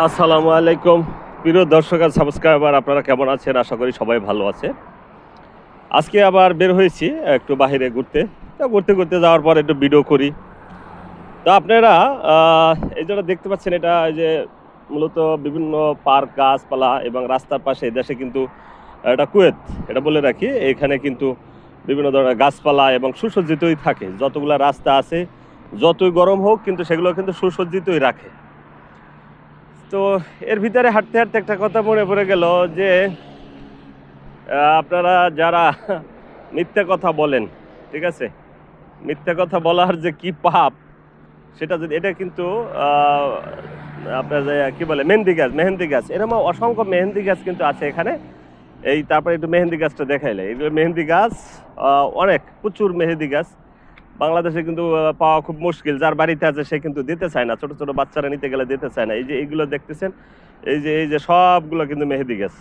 আসসালামু আলাইকুম। প্রিয় দর্শক আর সাবস্ক্রাইবার, আপনারা কেমন আছেন? আশা করি সবাই ভালো আছে। আজকে আবার বের হয়েছি একটু বাইরে ঘুরতে। তো ঘুরতে ঘুরতে যাওয়ার পর একটু ভিডিও করি। তো আপনারা এই যেটা দেখতে পাচ্ছেন, এটা এই যে মূলত বিভিন্ন পার্ক, গাছপালা এবং রাস্তার পাশে দেশে কিন্তু এটা কুয়েত। এটা বলে রাখি, এখানে কিন্তু বিভিন্ন ধরনের গাছপালা এবং সুসজ্জিতই থাকে। যতগুলা রাস্তা আছে, যতই গরম হোক, কিন্তু সেগুলো কিন্তু সুসজ্জিতই রাখে। তো এর ভিতরে হাঁটতে হাঁটতে একটা কথা মনে পড়ে গেল যে আপনারা যারা মিথ্যা কথা বলেন, ঠিক আছে? মিথ্যা কথা বলার যে কি পাপ, সেটা যদি এটা কিন্তু আপনার যে কি বলে, মেহেন্দি গাছ মেহেন্দি গাছ। এরকম অসংখ্য মেহেন্দি গাছ কিন্তু আছে এখানে। এই তারপরে একটু মেহেন্দি গাছটা দেখাইলে এগুলো মেহেন্দি গাছ অনেক, প্রচুর মেহেন্দি গাছ। বাংলাদেশে কিন্তু পাওয়া খুব মুশকিল। যার বাড়িতে আছে সে কিন্তু দিতে চায় না। ছোট ছোট বাচ্চারা নিতে গেলে দিতে চায় না। এই যে এইগুলো দেখতেছেন, এই যে এই যে সবগুলো কিন্তু মেহেদি গাছ।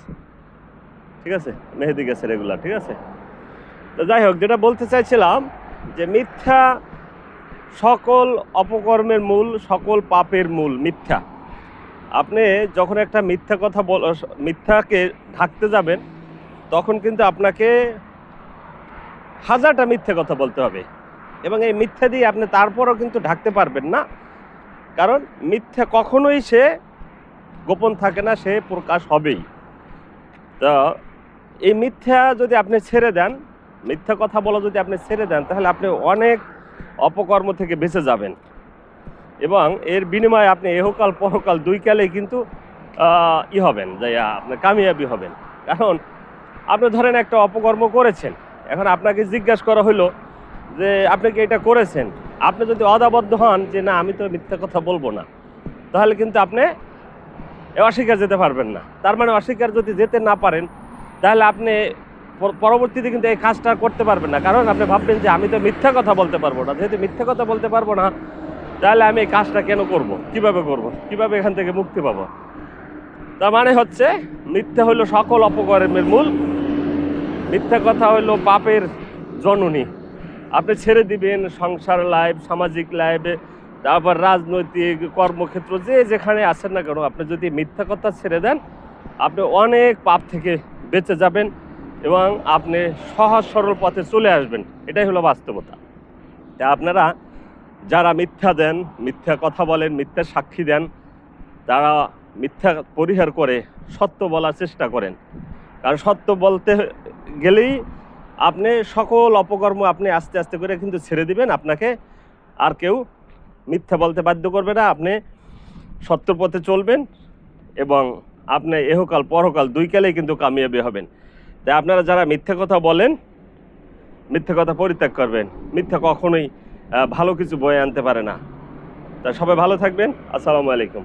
ঠিক আছে? মেহেদি গ্যাসের এগুলা, ঠিক আছে? তো যাই হোক, যেটা বলতে চাইছিলাম যে মিথ্যা সকল অপকর্মের মূল, সকল পাপের মূল মিথ্যা। আপনি যখন একটা মিথ্যা কথা বল, মিথ্যাকে ঢাকতে যাবেন, তখন কিন্তু আপনাকে হাজারটা মিথ্যা কথা বলতে হবে। এবং এই মিথ্যা দিয়ে আপনি তারপরও কিন্তু ঢাকতে পারবেন না। কারণ মিথ্যা কখনোই সে গোপন থাকে না, সে প্রকাশ হবেই। তো এই মিথ্যা যদি আপনি ছেড়ে দেন, মিথ্যা কথা বলা যদি আপনি ছেড়ে দেন, তাহলে আপনি অনেক অপকর্ম থেকে বেঁচে যাবেন। এবং এর বিনিময়ে আপনি এহকাল পরকাল দুই কালেই কিন্তু ই হবেন, যে আপনি কামিয়াবি হবেন। কারণ আপনি ধরেন একটা অপকর্ম করেছেন, এখন আপনাকে জিজ্ঞাসা করা হলো যে আপনি কি এটা করেছেন? আপনি যদি অদাবদ্ধ হন যে না, আমি তো মিথ্যা কথা বলব না, তাহলে কিন্তু আপনি অস্বীকার যেতে পারবেন না। তার মানে অস্বীকার যদি যেতে না পারেন, তাহলে আপনি পর- পরবর্তীতে কিন্তু এই কাজটা করতে পারবেন না। কারণ আপনি ভাববেন যে আমি তো মিথ্যা কথা বলতে পারব না। যেহেতু মিথ্যা কথা বলতে পারব না, তাহলে আমি এই কাজটা কেন করব? কীভাবে করব? কীভাবে এখান থেকে মুক্তি পাবো? তার মানে হচ্ছে, মিথ্যা হলো সকল অপকর্মের মূল, মিথ্যা কথা হলো পাপের জননী। আপনি ছেড়ে দিবেন সংসার লাইফ সামাজিক লাইফে তারপর রাজনৈতিক, কর্মক্ষেত্র, যে যেখানে আছেন না কেন, আপনি যদি মিথ্যা কথা ছেড়ে দেন, আপনি অনেক পাপ থেকে বেঁচে যাবেন এবং আপনি সহজ সরল পথে চলে আসবেন। এটাই হলো বাস্তবতা। তা আপনারা যারা মিথ্যা দেন, মিথ্যা কথা বলেন, মিথ্যা সাক্ষী দেন, তারা মিথ্যা পরিহার করে সত্য বলার চেষ্টা করেন। কারণ সত্য বলতে গেলেই আপনি সকল অপকর্ম আপনি আস্তে আস্তে করে কিন্তু ছেড়ে দিবেন, আপনাকে আর কেউ মিথ্যা বলতে বাধ্য করবে না। আপনি সত্যর পথে চলবেন এবং আপনি এহকাল পরকাল দুই কালেই কিন্তু কামিয়াবি হবেন। তাই আপনারা যারা মিথ্যা কথা বলেন, মিথ্যা কথা পরিত্যাগ করবেন, মিথ্যা কখনোই ভালো কিছু বয়ে আনতে পারে না। তা সবাই ভালো থাকবেন। আসসালামু আলাইকুম।